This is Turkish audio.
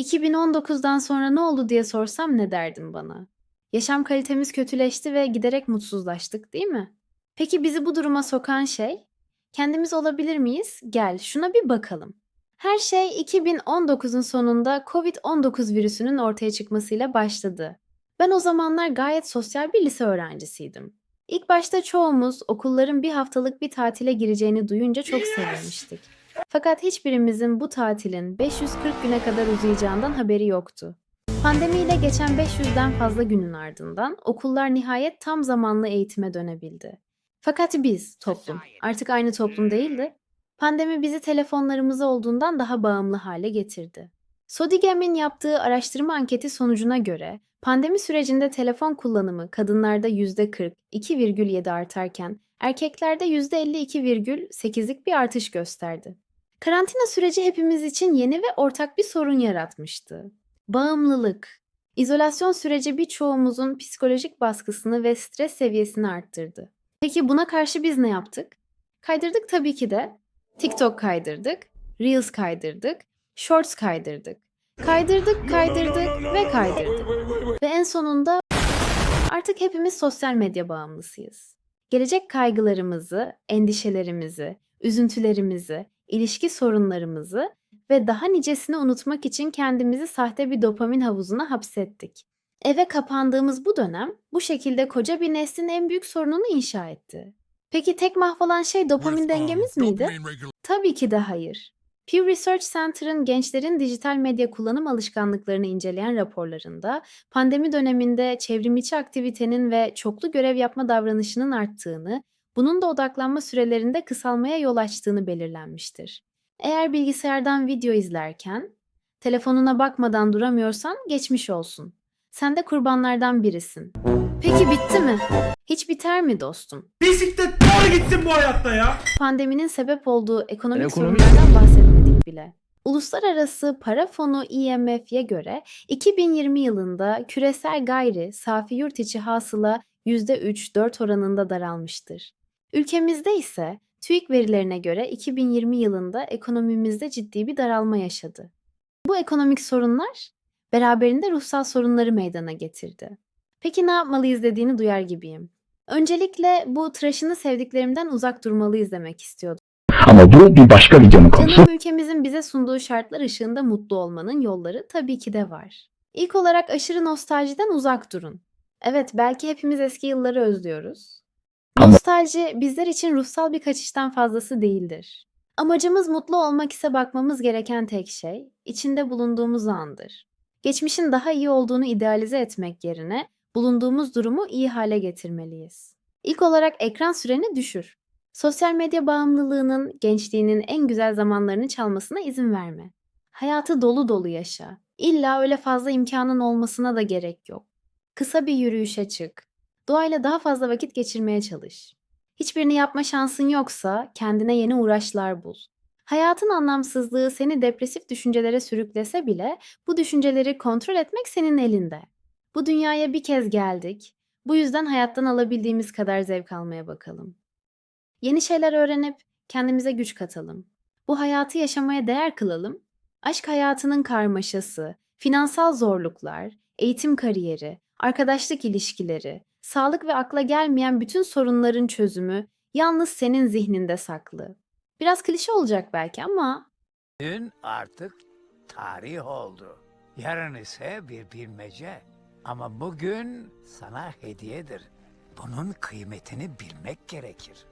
2019'dan sonra ne oldu diye sorsam ne derdin bana? Yaşam kalitemiz kötüleşti ve giderek mutsuzlaştık, değil mi? Peki bizi bu duruma sokan şey? Kendimiz olabilir miyiz? Gel şuna bir bakalım. Her şey 2019'un sonunda COVID-19 virüsünün ortaya çıkmasıyla başladı. Ben o zamanlar gayet sosyal bir lise öğrencisiydim. İlk başta çoğumuz okulların bir haftalık bir tatile gireceğini duyunca çok sevinmiştik. Fakat hiçbirimizin bu tatilin 540 güne kadar uzayacağından haberi yoktu. Pandemiyle geçen 500'den fazla günün ardından okullar nihayet tam zamanlı eğitime dönebildi. Fakat biz, toplum, artık aynı toplum değildi. Pandemi bizi telefonlarımıza olduğundan daha bağımlı hale getirdi. Sodigem'in yaptığı araştırma anketi sonucuna göre pandemi sürecinde telefon kullanımı kadınlarda %40, 2,7 artarken erkeklerde %52,8'lik bir artış gösterdi. Karantina süreci hepimiz için yeni ve ortak bir sorun yaratmıştı. Bağımlılık. İzolasyon süreci birçoğumuzun psikolojik baskısını ve stres seviyesini arttırdı. Peki buna karşı biz ne yaptık? Kaydırdık tabii ki de. TikTok kaydırdık, Reels kaydırdık, Shorts kaydırdık. Kaydırdık, kaydırdık ve kaydırdık. Ve en sonunda artık hepimiz sosyal medya bağımlısıyız. Gelecek kaygılarımızı, endişelerimizi, üzüntülerimizi, ilişki sorunlarımızı ve daha nicesini unutmak için kendimizi sahte bir dopamin havuzuna hapsettik. Eve kapandığımız bu dönem bu şekilde koca bir neslin en büyük sorununu inşa etti. Peki tek mahvolan şey dopamin dengemiz miydi? Tabii ki de hayır. Pew Research Center'ın gençlerin dijital medya kullanım alışkanlıklarını inceleyen raporlarında pandemi döneminde çevrimiçi aktivitenin ve çoklu görev yapma davranışının arttığını, bunun da odaklanma sürelerinde kısalmaya yol açtığını belirlenmiştir. Eğer bilgisayardan video izlerken telefonuna bakmadan duramıyorsan geçmiş olsun. Sen de kurbanlardan birisin. Peki bitti mi? Hiç biter mi dostum? Bisiklet doğru gitsin bu hayatta ya. Pandeminin sebep olduğu ekonomik Ekonomi- sorunlardan bahsetmedik bile. Uluslararası Para Fonu IMF'ye göre 2020 yılında küresel gayri safi yurt içi hasıla %3-4 oranında daralmıştır. Ülkemizde ise TÜİK verilerine göre 2020 yılında ekonomimizde ciddi bir daralma yaşadı. Bu ekonomik sorunlar beraberinde ruhsal sorunları meydana getirdi. Peki ne yapmalıyız dediğini duyar gibiyim. Öncelikle bu tıraşını sevdiklerimden uzak durmalıyız demek istiyordum. Ama bu bir başka videonun konusu. Canım ülkemizin bize sunduğu şartlar ışığında mutlu olmanın yolları tabii ki de var. İlk olarak aşırı nostaljiden uzak durun. Evet belki hepimiz eski yılları özlüyoruz. Nostalji bizler için ruhsal bir kaçıştan fazlası değildir. Amacımız mutlu olmak ise bakmamız gereken tek şey, içinde bulunduğumuz andır. Geçmişin daha iyi olduğunu idealize etmek yerine bulunduğumuz durumu iyi hale getirmeliyiz. İlk olarak ekran süreni düşür. Sosyal medya bağımlılığının gençliğinin en güzel zamanlarını çalmasına izin verme. Hayatı dolu dolu yaşa. İlla öyle fazla imkanın olmasına da gerek yok. Kısa bir yürüyüşe çık. Doğayla daha fazla vakit geçirmeye çalış. Hiçbirini yapma şansın yoksa kendine yeni uğraşlar bul. Hayatın anlamsızlığı seni depresif düşüncelere sürüklese bile bu düşünceleri kontrol etmek senin elinde. Bu dünyaya bir kez geldik. Bu yüzden hayattan alabildiğimiz kadar zevk almaya bakalım. Yeni şeyler öğrenip kendimize güç katalım. Bu hayatı yaşamaya değer kılalım. Aşk hayatının karmaşası, finansal zorluklar, eğitim kariyeri, arkadaşlık ilişkileri, sağlık ve akla gelmeyen bütün sorunların çözümü yalnız senin zihninde saklı. Biraz klişe olacak belki ama Dün artık tarih oldu. Yarın ise bir bilmece. Ama bugün sana hediyedir. Bunun kıymetini bilmek gerekir.